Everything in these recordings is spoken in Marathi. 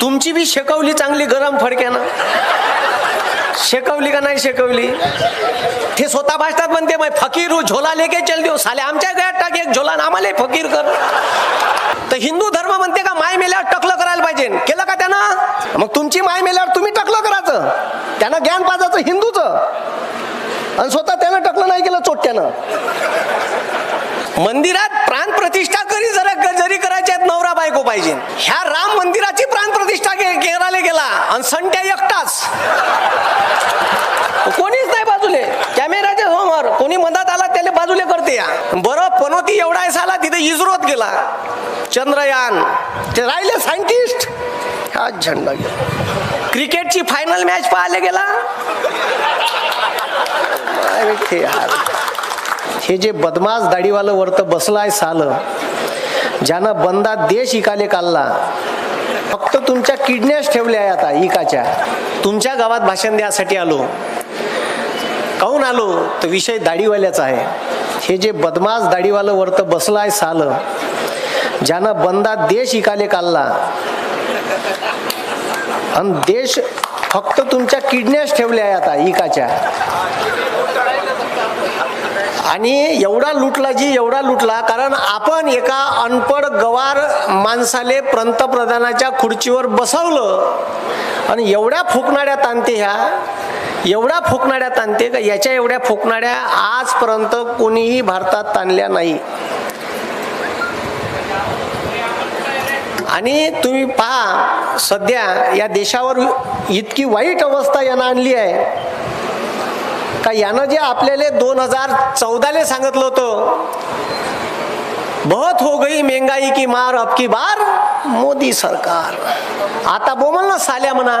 तुमची बी शेकवली चांगली गरम फडक्यानं. शेकवली का नाही शेकवली? ते स्वतः भाषतात म्हणते मग फकीर झोला लेके चल देऊ. साले आमच्या गळ्यात टाक एक झोला आम्हाला फकीर कर. तर हिंदू धर्म म्हणते का माय मेल्यावर टकलं करायला पाहिजे. केलं का त्यानं? मग तुमची माय मेल्यावर तुम्ही टकलं करायचं. त्यानं ज्ञान पाजायचं हिंदूचं. आणि स्वतः त्यानं टकलं नाही केलं चोट्यानं मंदिरात प्राण प्रतिष्ठा करी जरा जरी करायच्या आहेत नवरा बायको पाहिजे. ह्या राम मंदिराची प्राण प्रतिष्ठा केराले गेला आणि संट्या एकटाच. कोणीच नाही बाजूले. कॅमेराच्या समोर. कोणी मधात आला त्याला बाजूले करते या. बरं पनोती एवढा आला तिथे इस्रोत गेला. चंद्रयान. ते राहिले सायंटिस्ट. हा झेंडा गेला. क्रिकेटची फायनल मॅच पाहायला गेला. अरे हे जे बदमाश दाढीवालं वरतं बसलाय साल ज्यानं बंदा देश इकाले काढला फक्त तुमच्या किडन्याच ठेवल्या आहे आता इकाच्या. तुमच्या गावात भाषण द्यासाठी आलो. काहून आलो? तर विषय दाढीवाल्याचा आहे. हे जे बदमाश दाढीवालं वरतं बसलाय साल ज्यानं बंदा देश इकाले काढला आणि देश फक्त तुमच्या किडन्याच ठेवल्या आहे आता इकाच्या. आणि एवढा लुटला जी एवढा लुटला कारण आपण एका अनपड गवार माणसाले पंतप्रधानाच्या खुर्चीवर बसवलं आणि एवढ्या फुकणाऱ्या ताणते ह्या एवढ्या फुकणाऱ्या ताणते का याच्या एवढ्या फुकणाऱ्या आजपर्यंत कोणीही भारतात ताणल्या नाही. आणि तुम्ही पहा सध्या या देशावर इतकी वाईट अवस्था यानं आणली आहे. का यानं जे आपल्याला दोन हजार चौदाले सांगितलं होतं बहुत हो गई महंगाई की मार अब की बार मोदी सरकार. आता बोमल ना साल्या म्हणा.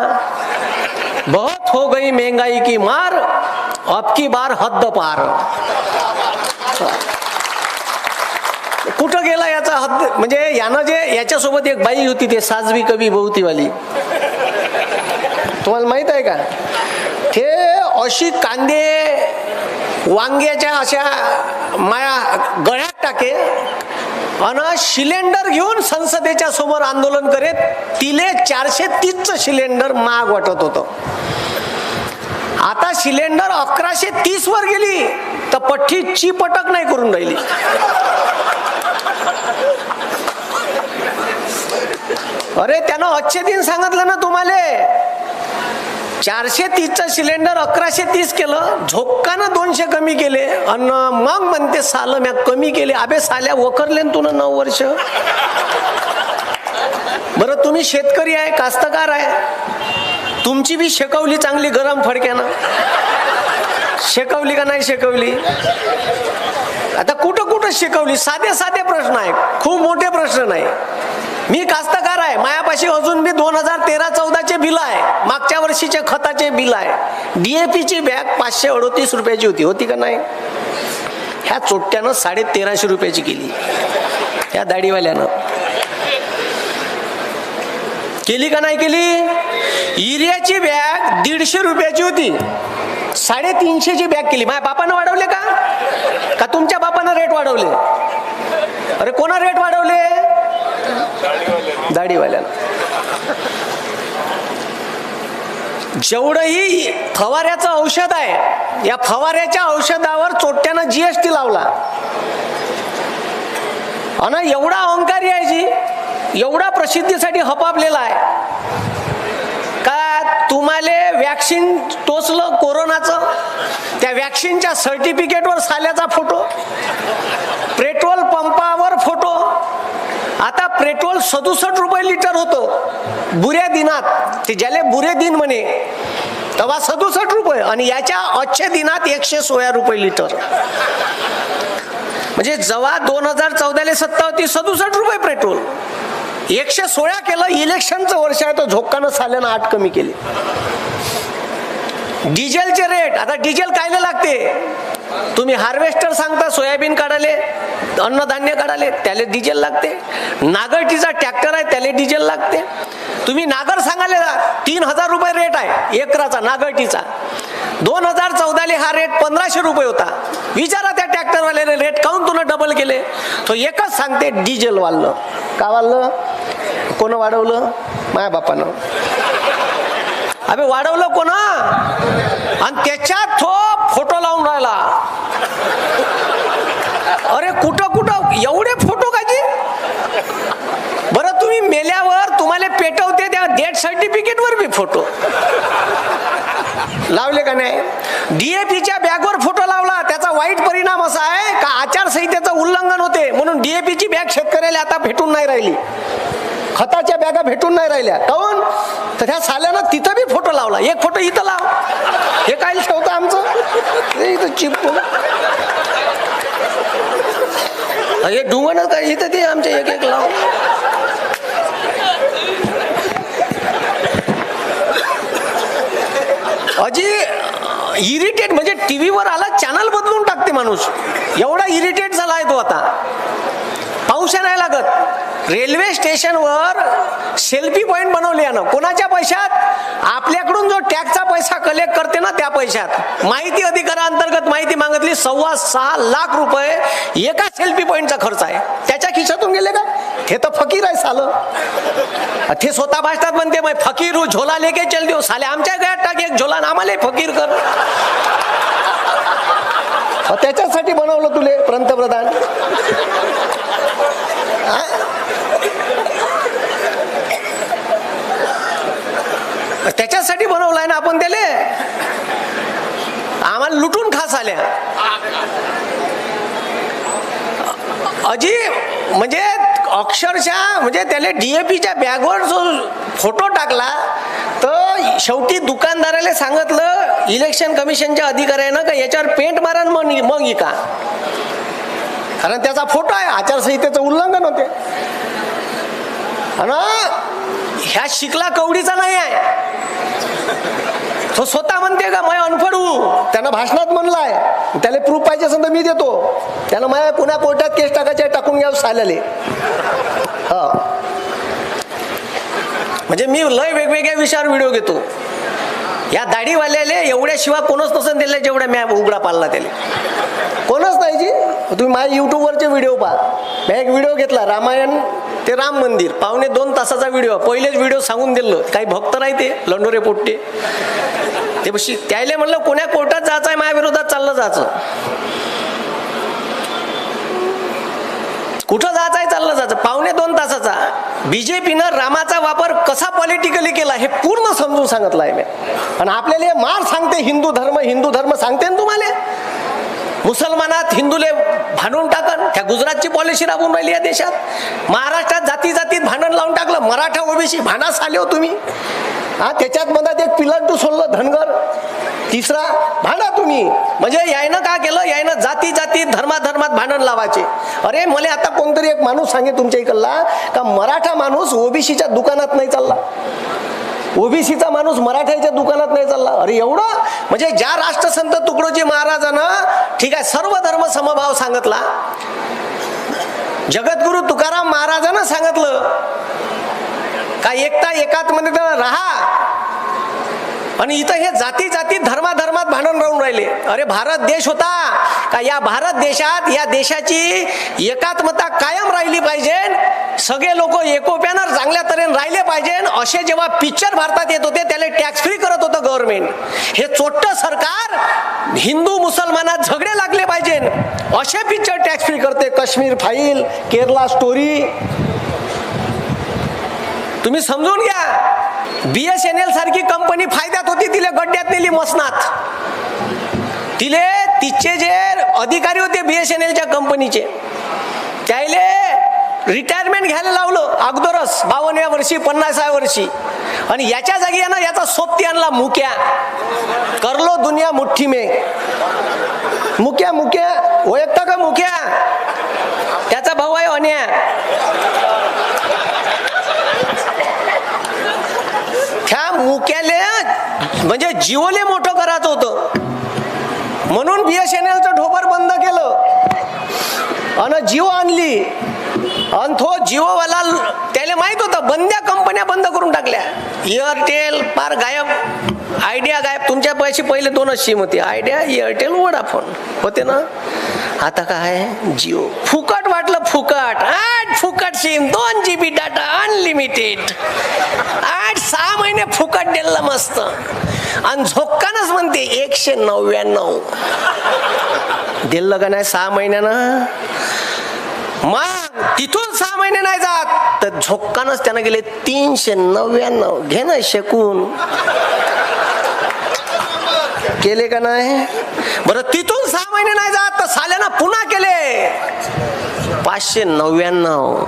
बहुत हो गई महंगाई की मार अब की बार हद्द पार. कुठं गेला याचा हद्द? म्हणजे यानं जे याच्यासोबत एक बाई होती ते साजवी कवी बहुतीवाली. तुम्हाला माहीत आहे का? अशी कांदे वांग्याच्या अशा माया गळ्यात टाके आणि सिलेंडर घेऊन संसदेच्या समोर आंदोलन करेत तिले चारशे तीसचं सिलेंडर महाग वाटत होतं. आता सिलेंडर अकराशे तीस वर गेली तर पठ्ठी चिपटक नाही करून राहिली. अरे त्यानं अच्छे दिन सांगितलं ना तुम्हाला चारशे तीसचं सिलेंडर अकराशे तीस केलं. झोक्कानं दोनशे कमी केले. आणि मग म्हणते साल म्या कमी केले. अबे साल्या वखरले ना नऊ वर्ष. बरं तुम्ही शेतकरी आहे कास्तकार आहे. तुमची बी शेकवली चांगली गरम फडक्यानं. शेकवली का नाही शेकवली? आता कुठं कुठं शिकवली? साधे साधे प्रश्न आहे खूप मोठे प्रश्न नाही. मी कास्तकार आहे. मायापाशी अजून मी दोन हजार तेरा चौदाचे बिल आहे. मागच्या वर्षीचे खताचे बिल आहे. डीएपीची बॅग पाचशे अडोतीस रुपयाची होती. होती का नाही? ह्या चोट्यानं साडे तेराशे रुपयाची केली. ह्या दाढीवाल्यानं. केली का नाही केली? युरियाची बॅग दीडशे रुपयाची होती. साडेतीनशेची बॅग केली. माझ्या बापानं वाढवले का? का तुमच्या बापानं रेट वाढवले? अरे कोणा रेट वाढवले? दाढीवाल्याला जेवढंही फवाऱ्याचं औषध आहे या फवाऱ्याच्या औषधावर चोट्यानं जीएसटी लावला. आणि एवढा अहंकारी आहे जी एवढा प्रसिद्धीसाठी हपापलेला आहे. का तुम्हाला वॅक्सिन टोचलं कोरोनाचं? त्या वॅक्सिनच्या सर्टिफिकेटवर साल्याचा फोटो पेट्रोल पंपावर फोटो आता पेट्रोल सदुसष्ट रुपये लिटर होतं. बुऱ्या दिनात ते ज्याले बुरे दिन म्हणे तेव्हा सदुसष्ट रुपये आणि याच्या अच्छे दिनात एकशे सोळा रुपये लिटर. म्हणजे जेव्हा दोन हजार चौदाले सत्ता होती सदुसष्ट रुपये पेट्रोल. एकशे सोळा केलं इलेक्शनचं वर्ष आहे तर झोक्कानं साल्यानं आठ कमी केली. डिझेलचे रेट आता डिझेल कायला लागते? तुम्ही हार्वेस्टर सांगता सोयाबीन काढाले अन्नधान्य काढाले त्याला डिझेल लागते. नागरटीचा ट्रॅक्टर आहे त्याला डिझेल लागते. तुम्ही नागर सांगाले तीन हजार रुपये रेट आहे एकराचा नागरटीचा दोन हजार चौदाले हा रेट पंधराशे रुपये होता. विचारा त्या ट्रॅक्टरवाल्याने रेट काऊन तुला डबल केले? तो एकच सांगते डिझेल वाढलं. का वाढलं? कोण वाढवलं? माया बापानं. अबे वाढवलं कोणा आणि त्याच्यात तो फोटो लावून राहिला. अरे कुठं कुठं? एवढे फोटो काजी बरं तुम्ही मेल्यावर तुम्हाला पेटवते त्या डेथ सर्टिफिकेट वर बी फोटो. लावले का नाही? डीएपीच्या बॅगवर फोटो लावला. त्याचा वाईट परिणाम असा आहे का आचारसंहितेचं उल्लंघन होते? म्हणून डीएपीची बॅग शेतकऱ्याला आता भेटून नाही राहिली. खताच्या बॅगा भेटून नाही राहिल्या. काऊन तर त्या साल्यानं तिथं बी फोटो लावला. एक फोटो इथं लाव. हे काय ठेवतं आमचं? इथं चिपकून. हे डुंगणच काय इथं ते आमचे एक एक लाव. अजी इरिटेट म्हणजे टी व्हीवर आला चॅनल बदलून टाकते माणूस. एवढा इरिटेट झाला आहे तो आता. पाऊस नाही लागत. रेल्वे स्टेशनवर सेल्फी पॉईंट बनवले यानं. कोणाच्या पैशात? आपल्याकडून जो टॅक्सचा पैसा कलेक्ट करते ना त्या पैशात. माहिती अधिकारांतर्गत माहिती मागितली सव्वा सहा लाख रुपये एका सेल्फी पॉईंटचा खर्च आहे. त्याच्या खिशातून गेले का? हे तर फकीर आहे सालं. ते स्वतः भाषतात म्हणते मग फकीर हो झोला लेके चल देऊ. साले आमच्या गळ्यात टाक एक झोला आम्हाला फकीर कर. त्याच्यासाठी बनवलं तुले पंतप्रधान. त्याच्यासाठी बनवलाय ना आपण त्याले. आम्हाला लुटून खास आल्या. अजी म्हणजे अक्षरशः म्हणजे त्याला डीएपीच्या बॅगवर जो फोटो टाकला तर शेवटी दुकानदाराला सांगितलं इलेक्शन कमिशनच्या अधिकाऱ्यानं का याच्यावर पेंट मारा मग मग का कारण त्याचा फोटो आहे आचारसंहितेचं उल्लंघन होते. आणि ह्या शिकला कवडीचा नाही आहे. तो स्वतः म्हणते का मैं अनफड. त्यानं भाषणात म्हणलाय. त्याला प्रूफ पाहिजे असेल तर मी देतो. त्यानं माझ्या पुन्हा कोर्टात केस टाकायचे टाकून घ्या साल्याले. हा. म्हणजे मी लय वेगवेगळ्या विषयावर व्हिडिओ घेतो. या दाढीवाल्याले एवढ्या शिवाय कोणच नसेल दिले जेवढ्या मी उघडा पाळला त्याला. कोणच नाही जी. तुम्ही माझ्या युट्यूबवरचे व्हिडिओ पहा. मी एक व्हिडिओ घेतला रामायण ते राम मंदिर. पावणे दोन तासाचा व्हिडिओ पहिलेच व्हिडिओ सांगून दिलं. काही भक्त नाही ते लंडोरे पोट्टे. ते बशी त्याला म्हणलं कोण्या कोर्टात जायचं आहे माझ्या विरोधात चाललं जायचं. कुठं जायचं आहे चाललं जायचं. पावणे दोन तासाचा. बीजेपीनं रामाचा वापर कसा पॉलिटिकली केला हे पूर्ण समजून सांगितलं आहे मी. आणि आपल्याला हे मार सांगते हिंदू धर्म हिंदू धर्म सांगते ना तुम्हाला? मुसलमानात हिंदूले भांडून टाकन त्या गुजरातची पॉलिसी राबून राहिली या देशात. महाराष्ट्रात जाती जातीत भांडण लावून टाकलं मराठा ओबीसी भांडास आले हो तुम्ही. हा त्याच्यात मधात एक पिलंटू सोडलं धनगर. तिसरा भांडा तुम्ही. म्हणजे यायनं का केलं? यायनं जाती जाती धर्माधर्मात भांडण लावायचे. अरे मला आता कोणतरी एक माणूस सांगे तुमच्या इकडला का मराठा माणूस ओबीसीच्या दुकानात नाही चालला? ओबीसीचा माणूस मराठ्याच्या दुकानात नाही चालला. अरे एवढं? म्हणजे ज्या राष्ट्रसंत तुकडोजी महाराजानं ठीक आहे सर्व धर्म समभाव सांगितला. जगद्गुरु तुकाराम महाराजानं सांगितलं का एकता एकात मध्ये राहा. आणि इथं हे जाती जाती धर्माधर्मात भांडण राहून राहिले. अरे भारत देश होता. का या भारत देशात या देशाची एकात्मता कायम राहिली पाहिजे? सगळे लोक एकोप्यानं चांगल्या तऱ्हेने राहिले पाहिजे. असे जेव्हा पिक्चर भारतात येत होते त्याला टॅक्स फ्री करत होतं गव्हर्नमेंट हे चोट्ट सरकार हिंदू मुसलमानात झगडे लागले पाहिजे. असे पिक्चर टॅक्स फ्री करते. काश्मीर फाईल केरला स्टोरी तुम्ही समजून घ्या. बीएसएनएल सारखी कंपनी फायद्यात होती तिले गड्ड्यात नेली मसनात. तिले तिचे जे अधिकारी होते बीएसएनएलच्या कंपनीचे त्याले रिटायरमेंट घ्यायला लावलं अगोदरच बावन्नव्या वर्षी पन्नासाव्या वर्षी. आणि याच्या जागी यानं ना याचा सोबती आणला मुक्या. करलो दुनिया मुठ्ठी मे. मुक्या मुक्या. ओळखता का मुक्या? त्याचा भाऊ आहे अन्या. ह्या मुक्याले म्हणजे जिओले मोठं करायचं होतं. म्हणून बीएसएनएलचं ढोबर बंद केलं. आणि जिओ आणली. आणि तो जिओवाला त्याला माहीत होतं बंद्या कंपन्या बंद करून टाकल्या. एअरटेल पार गायब. आयडिया गायब. तुमच्या पैसे पहिले दोनच सिम होती. आयडिया एअरटेल वडाफोन होते ना? आता काय? जिओ फुकट वाटलं फुकट. आठ फुकट सिम दोन जी बी डाटा अनलिमिटेड आठ सहा महिने फुकट दिलं मस्त. आणि झोक्कानच म्हणते एकशे नव्याण्णव. दिलं का नाही सहा महिन्यानं? मग तिथून सहा महिने नाही जात. तर झोक्कानच त्यानं गेले तीनशे नव्याण्णव. घे ना शकून. केले का नाही? बरं तिथून सहा महिने नाही जात तर साल्यानं पुन्हा केले. पाचशे नव्याण्णव.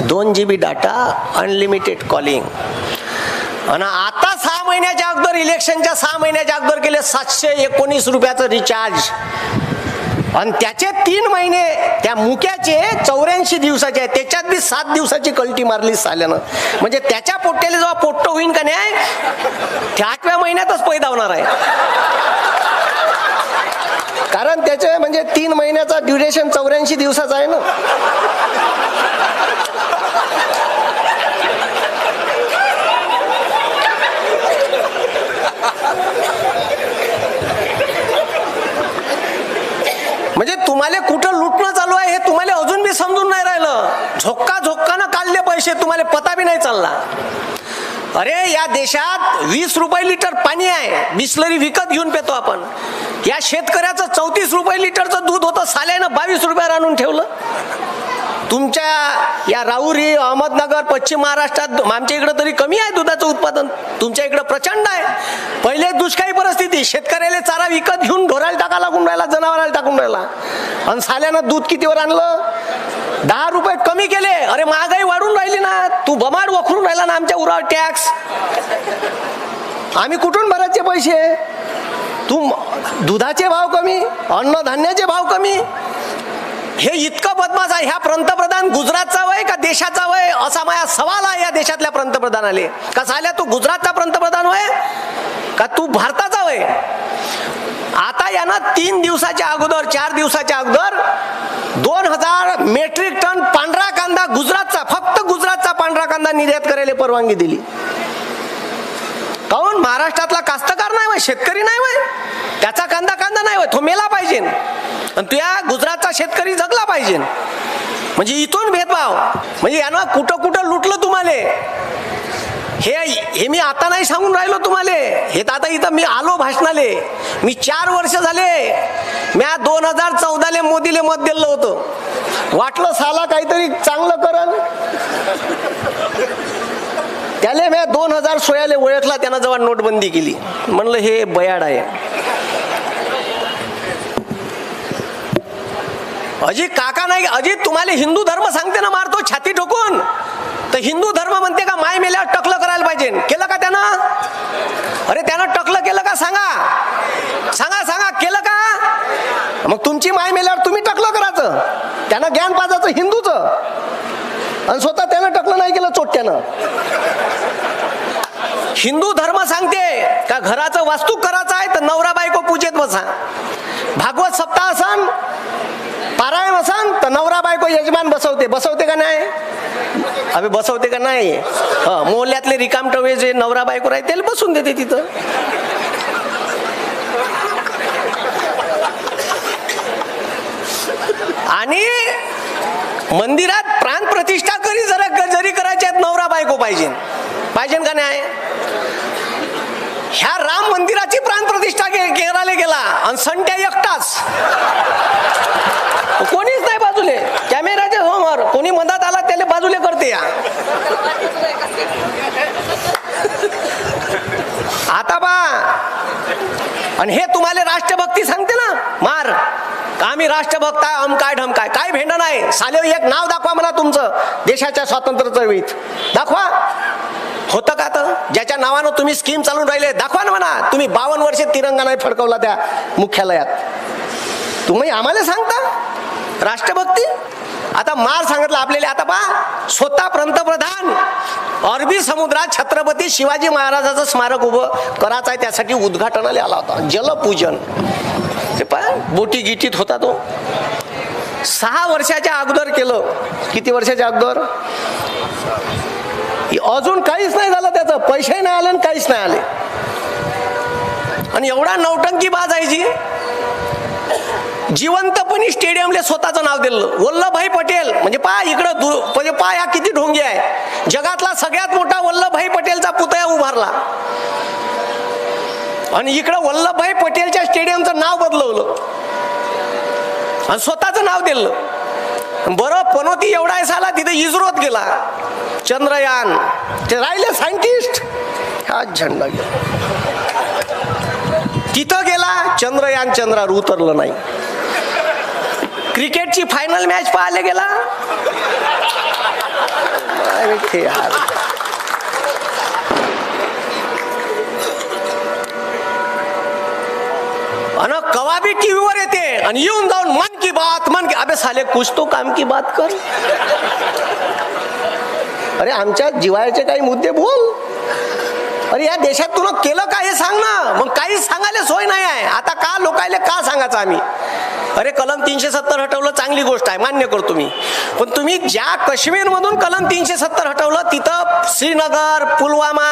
दोन G B data unlimited calling आणि आता सहा महिन्याच्या अगोदर इलेक्शनच्या सहा महिन्याच्या अगोदर केले सातशे एकोणीस रुपयाचं रिचार्ज आणि त्याचे तीन महिने त्या मुक्याचे चौऱ्याऐंशी दिवसाचे आहे त्याच्यात बी सात दिवसाची कल्टी मारली साल्यानं. म्हणजे त्याच्या पोट्याला जेव्हा पोट्ट होईन का नाही त्या आठव्या महिन्यातच पैदा होणार आहे. कारण त्याचे म्हणजे तीन महिन्याचा ड्युरेशन चौऱ्याऐंशी दिवसाचा आहे ना. म्हणजे तुम्हाला कुठं लुटणं चालू आहे हे तुम्हाला अजून बी समजून नाही राहिलं. झोक्का झोक्कानं काढले पैसे तुम्हाला पता बी नाही चालला. अरे या देशात वीस रुपये लिटर पाणी आहे. बिस्लरी विकत घेऊन पेतो आपण. या शेतकऱ्याचं चौतीस रुपये लिटरचं दूध होतं साल्यानं बावीस रुपयावर आणून ठेवलं. तुमच्या या राहुरी अहमदनगर पश्चिम महाराष्ट्रात आमच्या इकडं तरी कमी आहे दुधाचं उत्पादन. तुमच्या इकडं प्रचंड आहे. पहिले दुष्काळी परिस्थिती शेतकऱ्याला चारा विकत घेऊन ढोराला टाका लागून राहिला जनावराला टाकून राहिला. आणि साल्यानं दूध कितीवर आणलं? दहा रुपये कमी केले. अरे महागाई वाढून राहिली ना. तू बमाड वखरून राहिला ना आमच्या उरावर टॅक्स. आम्ही कुठून भरायचे पैसे? तू दुधाचे भाव कमी अन्नधान्याचे भाव कमी. हे इत बदमाश आहे. ह्या पंतप्रधान गुजरातचा वय का देशाचा वय? असा माझा सवाल आहे या देशातल्या पंतप्रधानाले. का झाल्या तू गुजरातचा पंतप्रधान वय? का तू भारताचा वय? आता यानं तीन दिवसाच्या अगोदर चार दिवसाच्या अगोदर दोन हजार मेट्रिक टन पांढरा कांदा गुजरातचा फक्त गुजरातचा पांढरा कांदा निर्यात करायला परवानगी दिली. काऊन महाराष्ट्रातला कास्तक नाही वय शेतकरी नाही वय त्याचा कांदा कांदा नाही वय तो मेला पाहिजे. आणि तुया गुजरातचा शेतकरी जगला पाहिजे. म्हणजे इथून भेदभाव. म्हणजे यानं कुठं कुठं लुटलं तुम्हाला? हे हे मी आता नाही सांगून राहिलो तुम्हाला. हे तर आता इथं मी आलो भाषणाले. मी चार वर्ष झाले. म्या दोन हजार चौदाले मोदीले मत दिलं होतं. वाटलं साला काहीतरी चांगलं करल त्याला म्या दोन हजार सोयाले ओळखला त्यानं जेव्हा नोटबंदी केली. म्हणलं हे बयाड आहे. अजित काका नाही अजित तुम्हाला हिंदू धर्म सांगते ना मारतो छाती ठोकून. तर हिंदू धर्म म्हणते का माय मेल्यावर टकलं करायला पाहिजे. केलं का त्यानं? अरे त्यानं टकलं केलं का सांगा. सांगा सांगा केलं का? मग तुमची माय मेल्यावर तुम्ही टकलं करायचं. त्यानं ज्ञान पाजायचं हिंदूचं. आणि स्वतः त्यानं टकलं नाही त्यानं. हिंदू धर्म सांगते का घराचं वास्तू करायचं आहे तर नवरा बायको पूजेत बसा. भागवत सप्ताह असन पारायण असन तर नवरा बायको यजमान बसवते. बसवते का नाही? अभि बसवते का नाही? मोहल्यातले मोहल्ल्यातले रिकाम टवे जे नवरा बायको राहते त्याला बसून देते तिथं. आणि मंदिरात प्राण प्रतिष्ठा करी जरा जरी करायच्या नवरा बायको पाहिजे. पाहिजे का नाही? ह्या राम मंदिराची प्राण प्रतिष्ठा करायला गेला आणि संट्या एकटाच. कोणीच नाही बाजूले. कॅमेराच्या समोर. कोणी मधात आला त्याला बाजूले करते या. आता बा. आणि हे तुम्हाला राष्ट्रभक्ती सांगते ना मार. आम्ही राष्ट्रभक्त आहे अम काय ढम काय काय भेंड नाही. साले एक नाव दाखवा मला तुमचं. देशाच्या स्वातंत्र्य चळवळीत दाखवा. होतं का तर ज्याच्या नावानं तुम्ही स्कीम चालून राहिले दाखवा ना म्हणा. तुम्ही बावन्न वर्षे तिरंगा नाही फडकवला त्या मुख्यालयात. तुम्ही आम्हाला सांगता? राष्ट्रभक्ती? आता मार सांगितलं आपल्याला. आता पहा स्वतः पंतप्रधान अरबी समुद्रात छत्रपती शिवाजी महाराजाचं स्मारक उभं करायचं आहे त्यासाठी उद्घाटनाला आला होता. जलपूजन. ते पाय बोटी गिटीत होता तो. सहा वर्षाच्या अगोदर केलं. किती वर्षाच्या अगोदर? अजून काहीच नाही झालं त्याचं. पैसे नाही आले आणि काहीच नाही आले. आणि एवढा नौटंकी बाज आहे जी. जिवंतपणी स्टेडियमला स्वतःचं नाव दिलं. वल्लभभाई पटेल. म्हणजे पा इकडं दु म्हणजे पा या किती ढोंगी आहे. जगातला सगळ्यात मोठा वल्लभभाई पटेलचा पुतळा उभारला. आणि इकडं वल्लभभाई पटेलच्या स्टेडियमचं नाव बदलवलं. आणि स्वतःचं नाव दिलं. बरं पनोती एवढा आहे साला तिथे इस्रोत गेला. चंद्रयान. ते राहिले सायंटिस्ट. हा झेंडा गेला. तिथं गेला चंद्रयान चंद्रावर उतरलं नाही. क्रिकेटची फायनल मॅच पाहायला गेला. आणि कवा बी टीव्हीवर येते आणि येऊन जाऊन मन की बात मन की अबे साले कुछ तो काम की बात कर. अरे आमच्या जिवाळ्याचे काही मुद्दे बोल. अरे या देशात तुला केलं काय हे सांग ना. मग काही सांगायला सोय नाही आहे. आता का लोकायला का सांगायचं आम्ही? अरे कलम तीनशे सत्तर हटवलं चांगली गोष्ट आहे. मान्य करतो मी. पण तुम्ही ज्या काश्मीरमधून कलम तीनशे सत्तर हटवलं तिथं श्रीनगर पुलवामा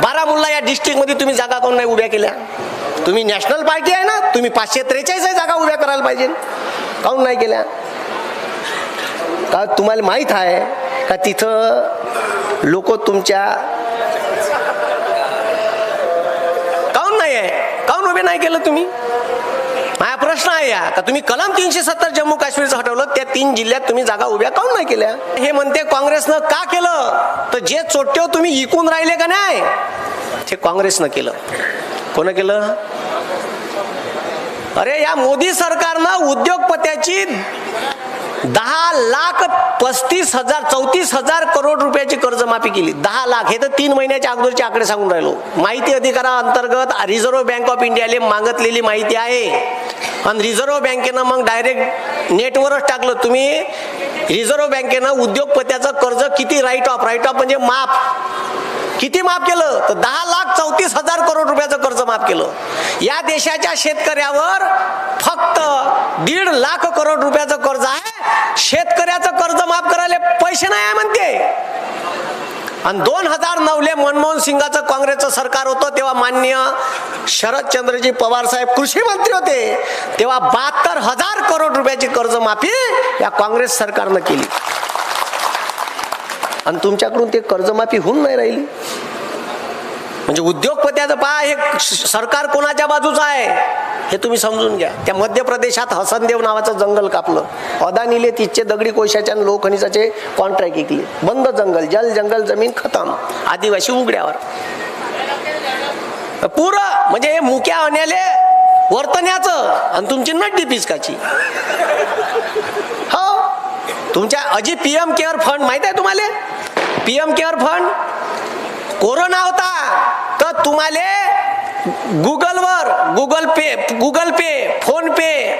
बारामुल्ला या डिस्ट्रिक्टमध्ये तुम्ही जागा कोण नाही उभ्या केल्या. तुम्ही नॅशनल पार्टी आहे ना तुम्ही पाचशे त्रेचाळीस जागा उभ्या करायला पाहिजे. काऊन नाही केल्या? का तुम्हाला माहीत आहे का तिथं लोक तुमच्या काऊन नाही आहे? काऊन उभे नाही केलं तुम्ही? माझा प्रश्न आहे या का तुम्ही कलम तीनशे सत्तर जम्मू काश्मीरचं हटवलं त्या तीन जिल्ह्यात तुम्ही जागा उभ्या काऊन नाही केल्या? हे म्हणते काँग्रेसनं का केलं? तर जे चोट्टे तुम्ही इकून राहिले का नाही? ते काँग्रेसनं केलं. कोण केलं? अरे या मोदी सरकारनं उद्योगपत्याची दहा लाख पस्तीस हजार चौतीस हजार करोड रुपयाची कर्जमाफी केली. दहा लाख. हे तर तीन महिन्याच्या अगोदरचे आकडे सांगून राहिलो. माहिती अधिकाराअंतर्गत रिझर्व्ह बँक ऑफ इंडियाले मागतलेली माहिती आहे. आणि रिझर्व्ह बँकेनं मग डायरेक्ट नेटवरच टाकलं. तुम्ही रिझर्व्ह बँकेनं उद्योगपत्याचं कर्ज किती राईट ऑफ राईट ऑफ म्हणजे माफ. किती माफ केलं? तर दहा लाख चौतीस हजार करोड रुपयाचं कर्ज माफ केलं. या देशाच्या शेतकऱ्यावर फक्त दीड लाख करोड रुपयाचं कर्ज आहे. शेतकऱ्याचं कर्ज माफ करायला पैसे नाही आहे म्हणते. आणि दोन हजार नऊले मनमोहन सिंगाचं काँग्रेसचं सरकार होतं तेव्हा मान्य शरदचंद्रजी पवार साहेब कृषी मंत्री होते. तेव्हा बहात्तर हजार करोड रुपयाची कर्जमाफी या काँग्रेस सरकारनं केली. आणि तुमच्याकडून ते कर्जमाफी होऊन नाही राहिली. म्हणजे उद्योगपत्याचं पहा हे सरकार कोणाच्या बाजूचं आहे हे तुम्ही समजून घ्या. त्या मध्य प्रदेशात हसनदेव नावाचं जंगल कापलं. अदानीले तिथचे दगडी कोशाच्या आणि कॉन्ट्रॅक्ट विकले. बंद जंगल जल जंगल जमीन खतम. आदिवासी उघड्यावर. पुर म्हणजे हे मुक्या अन्याले वर्तण्याचं आणि तुमची नड्डी पिचकाची. हो. तुमच्या अजी पीएम केअर फंड माहीत आहे तुम्हाला? PM care fund? कोरोना होता तर तुम्हाला गुगलवर Google Pay Google Pay PhonePe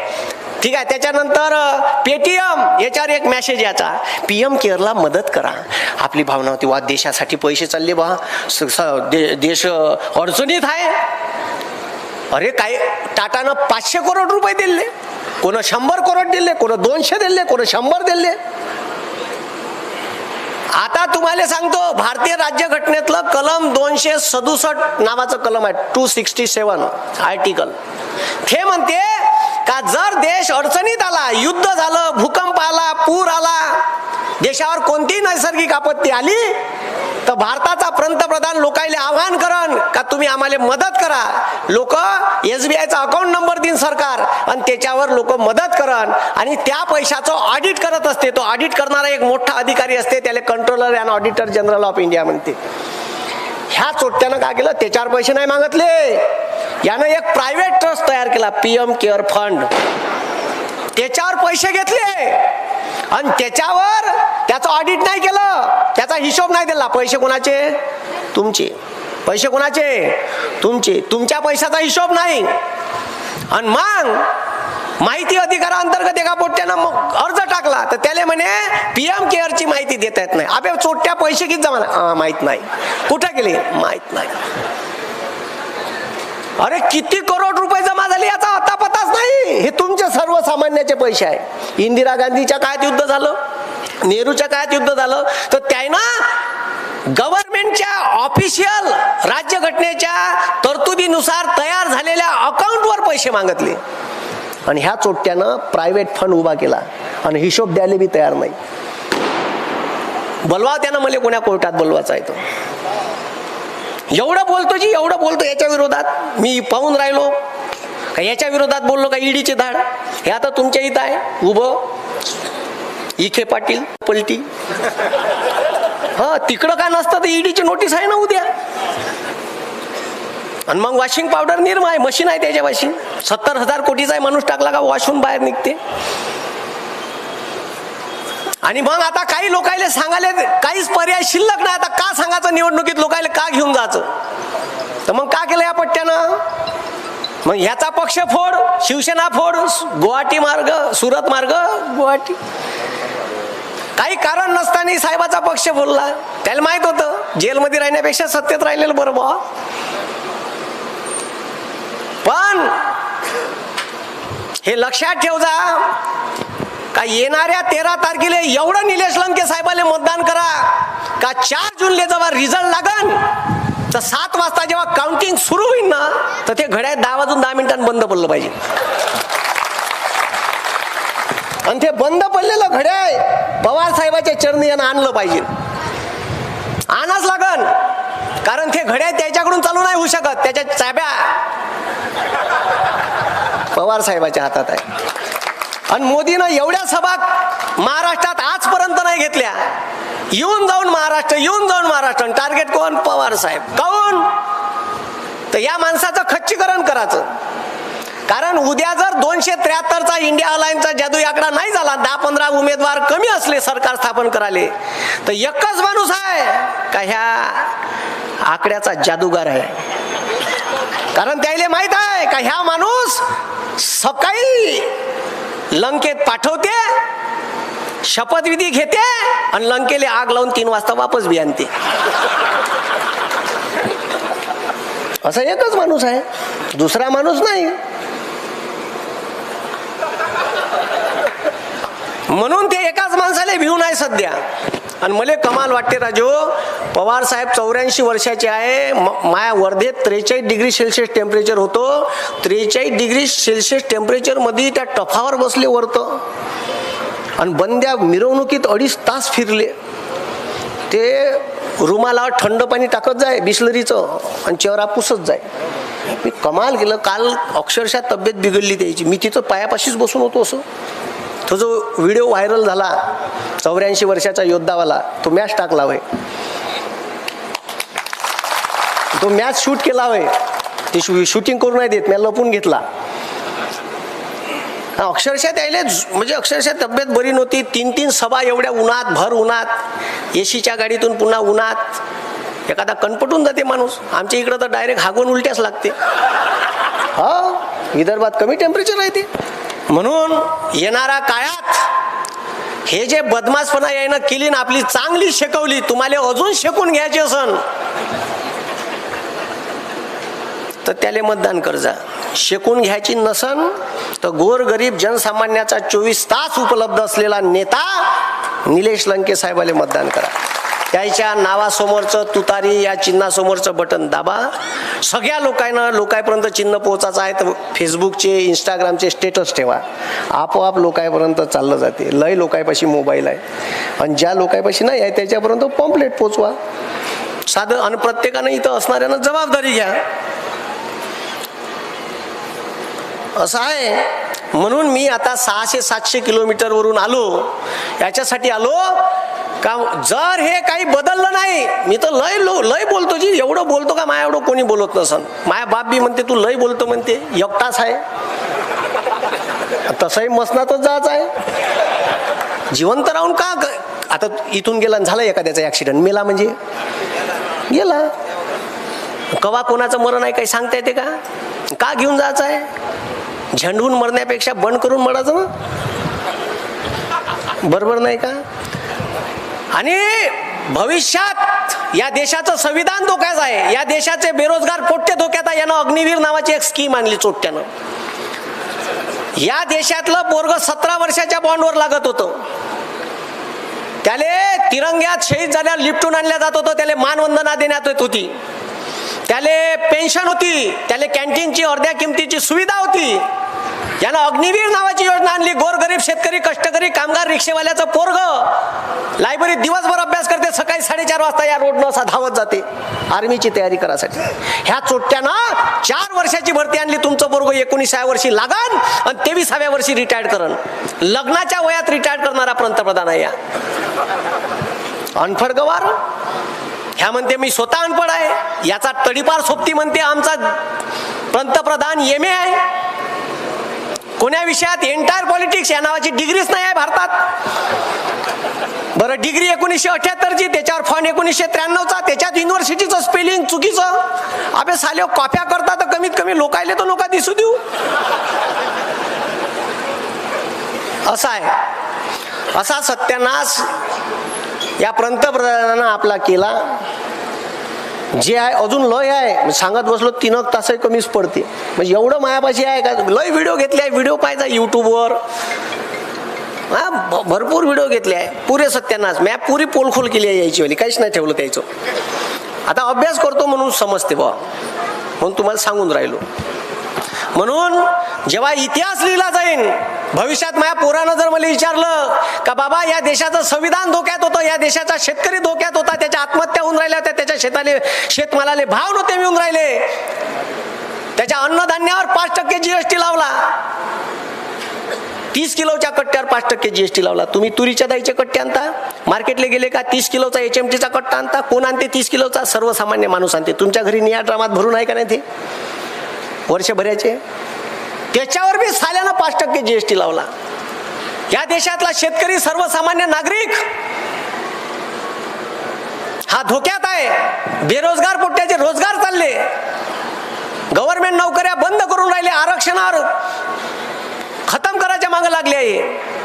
ठीक आहे त्याच्यानंतर पेटीएम याच्यावर एक मेसेज याचा पी एम केअरला मदत करा. आपली भावना होती वा देशासाठी पैसे चालले बा. स- स- दे- देश अडचणीत आहे. अरे काय टाटानं पाचशे करोड रुपये दिले. कोण शंभर करोड दिले कोण दोनशे दिले कोण शंभर दिले. आता तुम्हाला सांगतो भारतीय राज्यघटनेतलं कलम दोनशे सदुसष्ट नावाचं कलम आहे टू सिक्स्टी सेवन आर्टिकल हे म्हणते का जर देश अडचणीत आला युद्ध झालं भूकंप आला पूर आला देशावर कोणतीही नैसर्गिक आपत्ती आली तर भारताचा पंतप्रधान लोकायले आव्हान करण का तुम्ही आम्हाला मदत करा? लोक एस बी आयचा अकाउंट नंबर देईन सरकार आणि त्याच्यावर लोक मदत करण आणि त्या पैशाचं ऑडिट करत असते. तो ऑडिट करणारा एक मोठा अधिकारी असते त्याला controller and auditor general of India म्हणते. ह्या चोट्यानं काय केलं? त्याच्यावर पैसे नाही मागितले. यानं एक प्रायव्हेट ट्रस्ट तयार केला पी एम केअर फंड त्याच्यावर पैसे घेतले. आणि त्याच्यावर त्याचं ऑडिट नाही केलं. त्याचा हिशोब नाही दिला. पैसे कोणाचे? तुमचे. पैसे कोणाचे? तुमचे. तुमच्या पैशाचा हिशोब नाही. आणि मग माहिती अधिकाराअंतर्गत एका पोट्यानं मग अर्ज टाकला. तर त्याला म्हणे पीएम केअरची माहिती देता येत नाही. अबे चोट्या पैसे किती जमा माहीत नाही. कुठे गेले? माहीत नाही. अरे किती करोड रुपये जमा झाले याचा आता पताच नाही. हे तुमचे सर्वसामान्याचे पैसे आहे. इंदिरा गांधीच्या काळात युद्ध झालं. नेहरूच्या काळात युद्ध झालं. तर त्यानं गव्हर्नमेंटच्या ऑफिशियल राज्यघटनेच्या तरतुदीनुसार तयार झालेल्या अकाउंटवर पैसे मागितले. आणि ह्या चोट्यानं प्रायव्हेट फंड उभा केला. आणि हिशोब द्यायला बी तयार नाही. बोलवा त्यानं मला कोण्या कोर्टात बोलवायचा आहे तो. एवढं बोलतो जी एवढं बोलतो याच्या विरोधात. मी पाहून राहिलो. का याच्या विरोधात बोललो का ईडीचे धाड? हे आता तुमच्या इथं आहे. उभं. इखे पाटील पलटी. हा तिकडं का नसतं? तर ईडीची नोटीस आहे ना उद्या. आणि मग वॉशिंग पावडर निर्मा आहे मशीन आहे त्याच्या सत्तर हजार कोटीचा आहे माणूस टाकला का वॉशहून बाहेर निघते. आणि मग आता काही लोकायला सांगायला काहीच पर्याय शिल्लक नाही. आता का सांगायचं? निवडणुकीत लोकायला का घेऊन जायचं? तर मग का केलं या पट्ट्यानं? मग ह्याचा पक्ष फोड शिवसेना फोड गुवाहाटी मार्ग सुरत मार्ग? गुवाहाटी. काही कारण नसताना साहेबाचा पक्ष बोलला त्याला माहीत होतं जेलमध्ये राहण्यापेक्षा सत्तेत राहिलेलं बरं बा पण हे लक्षात ठेव जा का येणाऱ्या तेरा तारखेला एवढं निलेश लंके साहेबाले मतदान करा का चार जूनले जेव्हा रिझल्ट लागन तर सात वाजता जेव्हा काउंटिंग सुरू होईल ना तर ते घड्याळ दहा वाजून दहा मिनिटांनी बंद पडलं पाहिजे. आणि ते बंद पडलेलं घड्याळ पवार साहेबाच्या चरणी यांना आणलं पाहिजे. आणाच लागन कारण ते घड्याळ त्याच्याकडून चालू नाही होऊ शकत त्याच्या चाब्या पवार साहेबाच्या हातात आहे. आणि मोदीनं एवढ्या सभा महाराष्ट्रात आजपर्यंत नाही घेतल्या. येऊन जाऊन महाराष्ट्र येऊन जाऊन महाराष्ट्र. टार्गेट कोण? पवार साहेब. काऊन तर या माणसाचं खच्चीकरण करायचं. कारण उद्या जर दोनशे त्र्याहत्तरचा इंडिया अलायन्सचा जादू आकडा नाही झाला दहा पंधरा उमेदवार कमी असले सरकार स्थापन कराले तर एकच माणूस आहे का ह्या आकड्याचा जादूगार आहे? कारण त्याला माहीत आहे का ह्या माणूस सकाळी लंकेत पाठवते शपथविधी घेते आणि लंकेले आग लावून तीन वाजता वापस बी आणते. असा एकच माणूस आहे. दुसरा माणूस नाही. म्हणून ते एकाच माणसाला भिवून आहे सध्या. आणि मला कमाल वाटते राजू. पवार साहेब चौऱ्याऐंशी वर्षाचे आहे. म- माया वर्धेत त्रेचाळीस डिग्री सेल्सिअस टेम्परेचर होतो. त्रेचाळीस डिग्री सेल्सिअस टेम्परेचरमध्ये त्या टफावर बसले वरतं. आणि बंद्या मिरवणुकीत अडीच तास फिरले. ते रुमाला थंड पाणी टाकत जाय बिस्लरीचं. आणि चेहरा पुसत जाय. मी कमाल केलं. काल अक्षरशः तब्येत बिघडली त्याची. मी तिथं पायापाशीच बसून होतो असं. तो जो व्हिडिओ व्हायरल झाला चौऱ्याऐंशी वर्षाचा योद्धावाला तो मॅच टाकला होय. तो मॅच शूट केला होय. ते शूटिंग करू नाही देत मी लपून घेतला. अक्षरशः त्याला म्हणजे अक्षरशः तब्येत बरी नव्हती. तीन तीन सभा एवढ्या उन्हात भर उन्हात एसीच्या गाडीतून पुन्हा उन्हात. एखादा कणपटून जाते माणूस. आमच्या इकडं तर डायरेक्ट हागून उलट्याच लागते. हा विदर्भात कमी टेम्परेचर आहे ते. म्हणून येणाऱ्या काळात हे जे बदमासपणा यानं केली ना आपली चांगली शिकवली तुम्हाला अजून शेकून घ्यायची असन. तर त्याले मतदान कर्जा शेकून घ्यायची नसन तर गोरगरीब जनसामान्याचा चोवीस तास उपलब्ध असलेला नेता निलेश लंके साहेबाला मतदान करा. त्याच्या नावासमोरचं तुतारी या चिन्हासमोरचं बटन दाबा. सगळ्या लोकांना लोकांपर्यंत चिन्ह पोहोचायचं आहे तर फेसबुकचे इंस्टाग्रामचे स्टेटस ठेवा. आपोआप लोकांपर्यंत चाललं जाते. लय लोकांपाशी मोबाईल आहे. आणि ज्या लोकांपाशी नाही आहे त्याच्यापर्यंत पॉम्पलेट पोचवा. साधं आणि प्रत्येकानं इथं असणाऱ्यानं जबाबदारी घ्या. असं आहे. म्हणून मी आता सहाशे सातशे किलोमीटरवरून आलो. याच्यासाठी आलो. का जर हे काही बदललं नाही मी तर लय लो लय बोलतो जी. एवढं बोलतो का माया एवढं कोणी बोलत नसन? माया बाप बी म्हणते तू लय बोलतो म्हणते. एकटाच आहे. तसंही मसनातच जायचं आहे. जिवंत राहून का आता इथून गेला आणि झाला एखाद्याचा ॲक्सिडेंट मेला म्हणजे? गेला. कवा कोणाचं मरण आहे काही सांगता येते का? का घेऊन जायचं आहे? झंडून मरण्यापेक्षा बंद करून मरायचं ना? बरोबर नाही का? आणि भविष्यात या देशाचं संविधान धोक्यात आहे. या देशाचे बेरोजगार पोट्टे धोक्यात आहे. यानं अग्निवीर नावाची एक स्कीम आणली चोट्यानं या देशातलं पोरग सतरा वर्षाच्या बॉन्डवर लागत होतं. त्याले तिरंग्यात शहीद झाल्या लिपटून आणल्या जात होतं. त्याला मानवंदना देण्यात येत होती. त्याले पेन्शन होती. त्याले कॅन्टीनची अर्ध्या किमतीची सुविधा होती. यानं अग्निवीर नावाची योजना आणली. गोरगरीब शेतकरी कष्टकरी कामगार रिक्षेवाल्याचं पोरग. लायब्ररीत दिवसभर अभ्यास करते. सकाळी साडेचार वाजता या रोडनं असा धावत जाते. आर्मीची तयारी करासाठी ह्या चोट्ट्यानं चार वर्षाची भरती आणली. तुमचं पोरग एकोणीसाव्या वर्षी लागन आणि तेवीसाव्या वर्षी रिटायर्ड करण. लग्नाच्या वयात रिटायर्ड करणारा पंतप्रधान आहे या. अनफर गवार ह्या म्हणते मी स्वतः अनपड आहे. याचा तडीपार सोबती म्हणते आमचा पंतप्रधान एम ए आहे. कोण्या विषयात एंटायर पॉलिटिक्स या नावाची डिग्रीच नाही आहे भारतात? बरं डिग्री एकोणीसशे अठ्याहत्तरची त्याच्यावर फॉन एकोणीसशे त्र्याण्णवचा त्याच्यात युनिव्हर्सिटीचं स्पेलिंग चुकीचं. अबे साले कॉप्या करता तर कमीत कमी लोकायले तर लोका दिसू देऊ. असा आहे. असा सत्यानाश या पंतप्रधानानं आपला केला. जे आहे अजून लय आहे. सांगत बसलो तीन तासही कमीच पडते. म्हणजे एवढं मायापाशी आहे का? लय व्हिडिओ घेतले आहे. व्हिडिओ पाहायचा युट्यूबवर हा भ- भरपूर व्हिडिओ घेतले आहे. पुरे सत्यानाश. मॅ पुरी पोलखोल केली आहे यायची वाली काहीच नाही ठेवलं त्याचं. आता अभ्यास करतो म्हणून समजते बा म्हणून तुम्हाला सांगून राहिलो. म्हणून जेव्हा इतिहास लिहिला जाईल भविष्यात माझ्या पोरानं जर मला विचारलं का बाबा या देशाचं संविधान धोक्यात होतं या देशाचा शेतकरी धोक्यात होता त्याच्या आत्महत्या होऊन राहिल्या होत्या त्याच्या शेताले शेतमालाले भाव नव्हते मिळून राहिले. त्याच्या अन्नधान्यावर पाच टक्के जीएसटी लावला. तीस किलोच्या कट्ट्यावर पाच टक्के जीएसटी लावला. तुम्ही तुरीच्या दाईचे कट्टे आणता? मार्केटले गेले का? तीस किलोचा एच एम टीचा कट्टा आणता? कोण आणते तीस किलोचा? सर्वसामान्य माणूस आणते. तुमच्या घरी निया ड्रामात भरून आहे का नाही ते? वर्षभराचे? त्याच्यावर बी साल्यानं पाच टक्के जीएसटी लावला. या देशातला शेतकरी सर्वसामान्य नागरिक हा धोक्यात आहे. बेरोजगार पोट्याचे रोजगार चालले. गव्हर्नमेंट नोकऱ्या बंद करून राहिले आरक्षणावर खतम करायच्या मागे लागले आहे.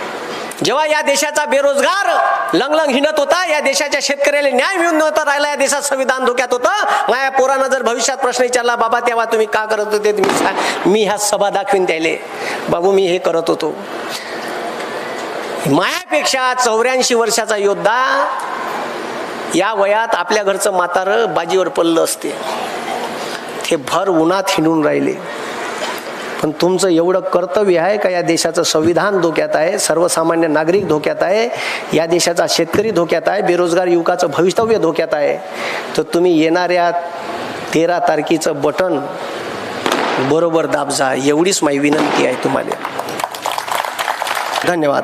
जेव्हा या देशाचा बेरोजगार लंगलंग हिंडत होता या देशाच्या शेतकऱ्याला न्याय मिळून नव्हता राहिला या देशात संविधान धोक्यात होतं. माझ्या पोरानं जर भविष्यात प्रश्न विचारला बाबा तेव्हा तुम्ही का करत होते? तुम्ही मी ह्या सभा दाखवीन त्याले. बाबू मी हे करत होतो. मायापेक्षा चौऱ्याऐंशी वर्षाचा योद्धा या वयात आपल्या घरचं म्हातारं बाजीवर पडलं असते. ते भर उन्हात हिंडून राहिले. पण तुमचं एवढं कर्तव्य आहे का या देशाचं संविधान धोक्यात आहे? सर्वसामान्य नागरिक धोक्यात आहे? या देशाचा शेतकरी धोक्यात आहे? बेरोजगार युवकाचं भवितव्य धोक्यात आहे? तर तुम्ही येणाऱ्या तेरा तारखेचं बटन बरोबर दाबजा. एवढीच माझी विनंती आहे तुम्हाला. धन्यवाद.